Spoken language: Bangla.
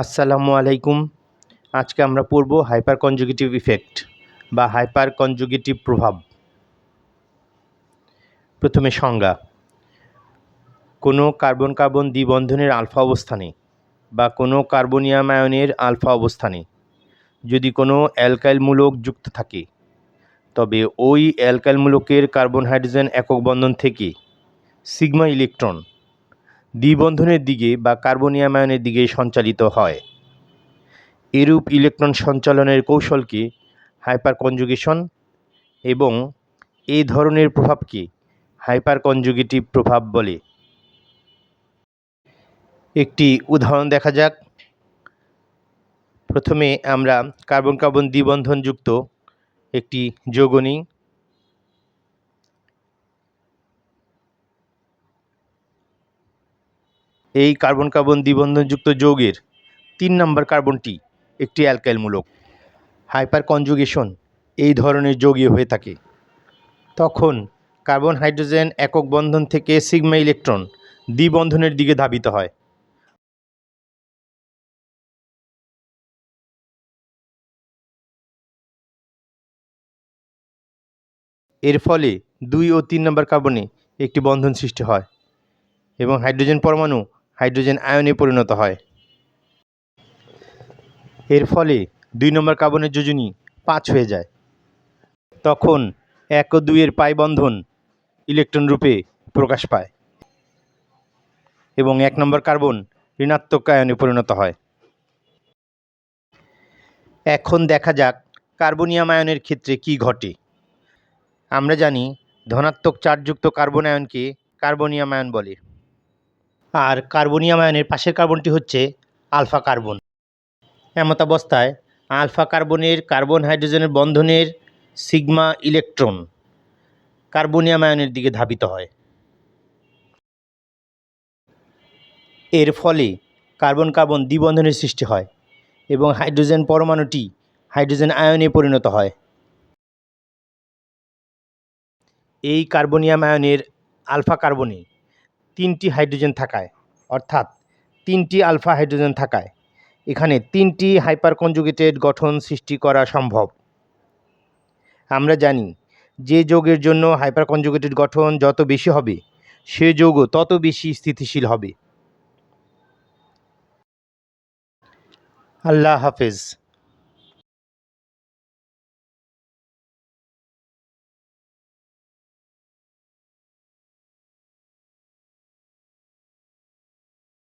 আসসালামু আলাইকুম। আজকে আমরা পড়ব হাইপার কনজুগেটিভ ইফেক্ট বা হাইপার কনজুগেটিভ প্রভাব। প্রথমে সংজ্ঞা। কোনো কার্বন কার্বন দ্বিবন্ধনের আলফা অবস্থানে বা কোনো কার্বনিয়াম আয়নের আলফা অবস্থানে যদি কোনো অ্যালকাইল মূলক যুক্ত থাকে, তবে ওই অ্যালকাইল মূলকের কার্বন হাইড্রোজেন একক বন্ধন থেকে সিগমা ইলেকট্রন দ্বিবন্ধনের দিকে বা কার্বনিয়াম আয়নের দিকে সঞ্চালিত হয়। এরূপ ইলেকট্রন সঞ্চালনের কৌশলকে হাইপার কনজুগেশন এবং এই ধরনের প্রভাবকে হাইপার কনজুগেটিভ প্রভাব বলে। একটি উদাহরণ দেখা যাক। প্রথমে আমরা কার্বন কার্বন দ্বিবন্ধনযুক্ত একটি যৌগ নিই এই কার্বন কার্বন দ্বিবন্ধনযুক্ত যৌগের তিন নম্বর কার্বনটি একটি অ্যালকাইল মূলক হাইপার কনজুগেশন এই ধরনের যৌগীয় হয়ে থাকে। তখন কার্বন হাইড্রোজেন একক বন্ধন থেকে সিগমা ইলেকট্রন দ্বিবন্ধনের দিকে ধাবিত হয়। এর ফলে দুই ও তিন নম্বর কার্বনে একটি বন্ধন সৃষ্টি হয় এবং হাইড্রোজেন পরমাণু হাইড্রোজেন আয়নে পরিণত হয়। এর ফলে দুই নম্বর কার্বনের যোজনী পাঁচ হয়ে যায়। তখন এক ও দুইয়ের পাই বন্ধন ইলেকট্রন রূপে প্রকাশ পায় এবং এক নম্বর কার্বন ঋণাত্মক আয়নে পরিণত হয়। এখন দেখা যাক কার্বনিয়াম আয়নের ক্ষেত্রে কি ঘটে। আমরা জানি ধনাত্মক চার্জযুক্ত কার্বন আয়নকে কার্বনিয়াম আয়ন বলে। আর কার্বনিয়াম আয়নের পাশের কার্বনটি হচ্ছে আলফা কার্বন। এমতাবস্থায়, আলফা কার্বনের কার্বন হাইড্রোজেনের বন্ধনের সিগমা ইলেকট্রন কার্বনিয়াম আয়নের দিকে ধাবিত হয়। এর ফলে কার্বন কার্বন দ্বিবন্ধনের সৃষ্টি হয় এবং হাইড্রোজেন পরমাণুটি হাইড্রোজেন আয়নে পরিণত হয়। এই কার্বনিয়াম আয়নের আলফা কার্বনে তিনটি হাইড্রোজেন থাকায় অর্থাৎ তিনটি আলফা হাইড্রোজেন থাকায় এখানে তিনটি হাইপার কনজুগেটেড গঠন সৃষ্টি করা সম্ভব। আমরা জানি যে যোগের জন্য হাইপার কনজুগেটেড গঠন যত বেশি হবে, সে যোগও তত বেশি স্থিতিশীল হবে। আল্লাহ হাফেজ।